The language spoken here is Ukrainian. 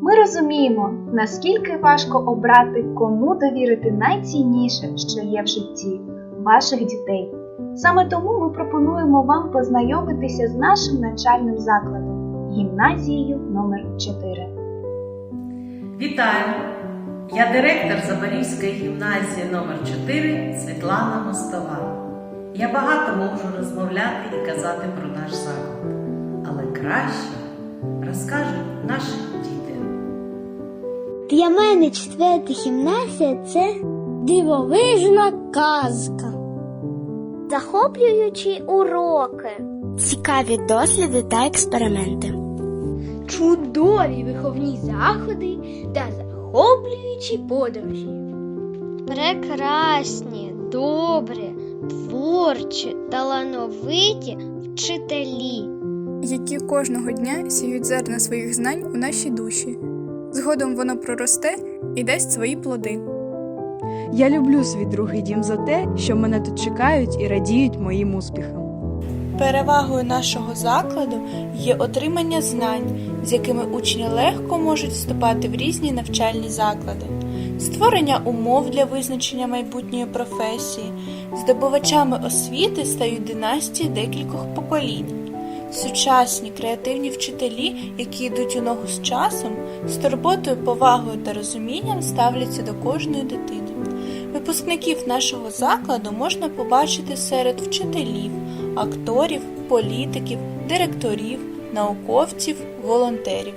Ми розуміємо, наскільки важко обрати, кому довірити найцінніше, що є в житті ваших дітей. Саме тому ми пропонуємо вам познайомитися з нашим навчальним закладом гімназією номер 4 Вітаю! Я директор Забарівської гімназії номер 4 Світлана Мостова. Я багато можу розмовляти і казати про наш заклад, але краще розкажуть наші. Для мене четверта гімназія це дивовижна казка. Захоплюючі уроки, цікаві досліди та експерименти, чудові виховні заходи та захоплюючі подорожі. Прекрасні, добрі, творчі, талановиті вчителі. які кожного дня сіють зерна своїх знань у нашій душі. Згодом воно проросте і дасть свої плоди. Я люблю свій другий дім за те, що мене тут чекають і радіють моїм успіхам. Перевагою нашого закладу є отримання знань, з якими учні легко можуть вступати в різні навчальні заклади, створення умов для визначення майбутньої професії, здобувачами освіти стають династії декількох поколінь. Сучасні креативні вчителі, які йдуть у ногу з часом, з турботою, повагою та розумінням ставляться до кожної дитини. Випускників нашого закладу можна побачити серед вчителів, акторів, політиків, директорів, науковців, волонтерів.